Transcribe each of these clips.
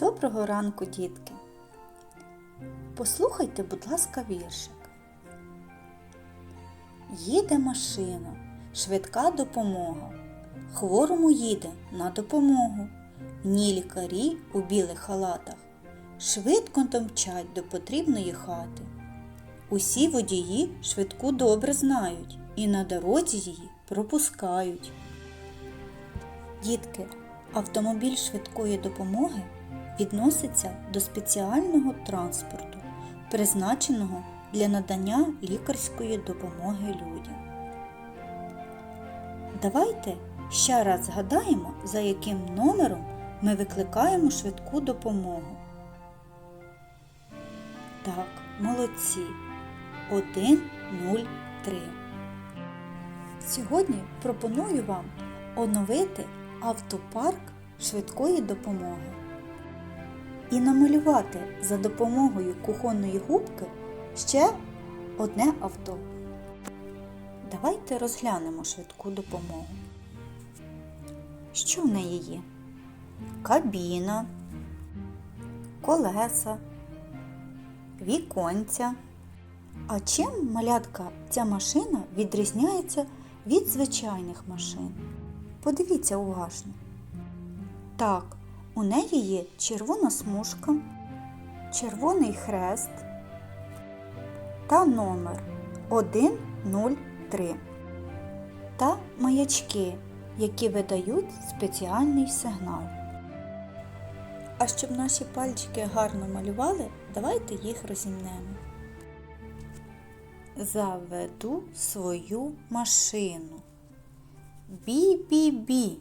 Доброго ранку, дітки. Послухайте, будь ласка, віршик. Їде машина, швидка допомога. Хворому їде на допомогу. В ній лікарі у білих халатах швидко домчать до потрібної хати. Усі водії швидку добре знають і на дорозі її пропускають. Дітки, автомобіль швидкої допомоги відноситься до спеціального транспорту, призначеного для надання лікарської допомоги людям. Давайте ще раз згадаємо, за яким номером ми викликаємо швидку допомогу. Так, молодці. 103. Сьогодні пропоную вам оновити автопарк швидкої допомоги і намалювати за допомогою кухонної губки ще одне авто. Давайте розглянемо швидку допомогу. Що в неї є? Кабіна, колеса, віконця. А чим малятка ця машина відрізняється від звичайних машин? Подивіться уважно. Так, у неї є червона смужка, червоний хрест та номер 103 та маячки, які видають спеціальний сигнал. А щоб наші пальчики гарно малювали, давайте їх розімнемо. Заведу свою машину. Бі-бі-бі,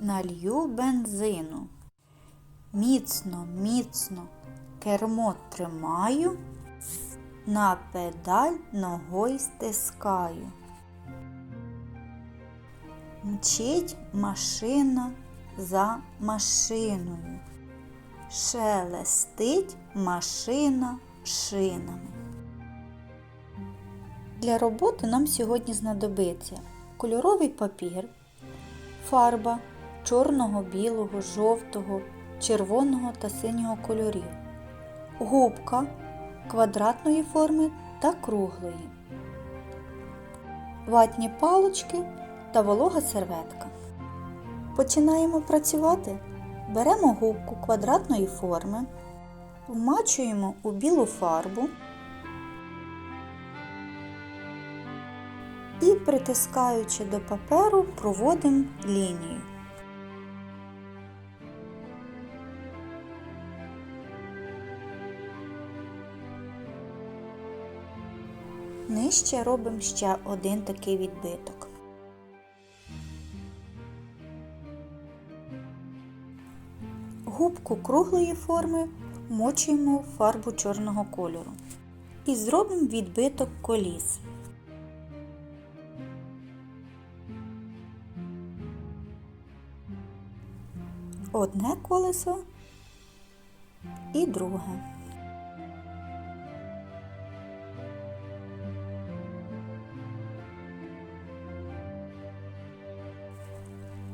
налью бензину. Міцно, міцно кермо тримаю, на педаль ногой стискаю. Мчить машина за машиною. Шелестить машина шинами. Для роботи нам сьогодні знадобиться кольоровий папір, фарба чорного, білого, жовтого, червоного та синього кольорів, губка квадратної форми та круглої, ватні палочки та волога серветка. Починаємо працювати. Беремо губку квадратної форми, вмачуємо у білу фарбу. і, притискаючи до паперу, проводимо лінію. Нижче робимо ще один такий відбиток. Губку круглої форми вмочуємо в фарбу чорного кольору і зробимо відбиток коліс. одне колесо і друге.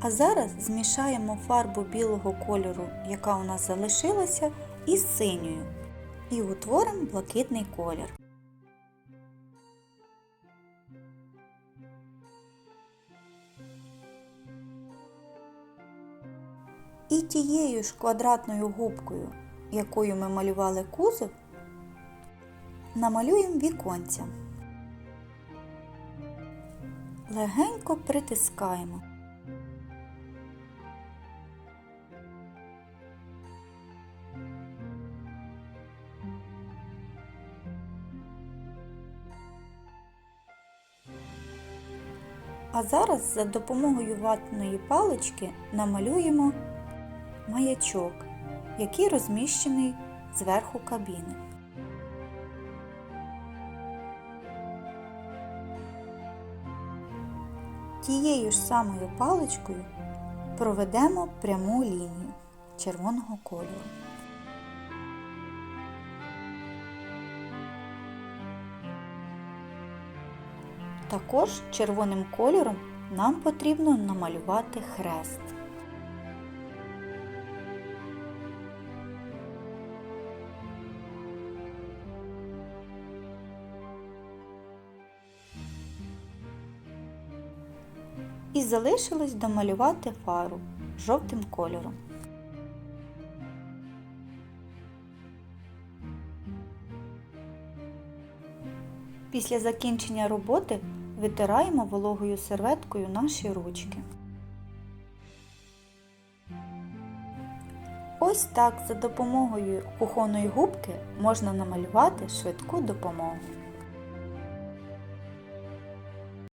А зараз змішаємо фарбу білого кольору, яка у нас залишилася, із синьою і утворимо блакитний колір. І тією ж квадратною губкою, якою ми малювали кузов, намалюємо віконця. Легенько притискаємо. А зараз за допомогою ватної палички намалюємо маячок, який розміщений зверху кабіни. Тією ж самою паличкою проведемо пряму лінію червоного кольору. Також червоним кольором нам потрібно намалювати хрест. І залишилось домалювати фару жовтим кольором. Після закінчення роботи витираємо вологою серветкою наші ручки. Ось так за допомогою кухонної губки можна намалювати швидку допомогу.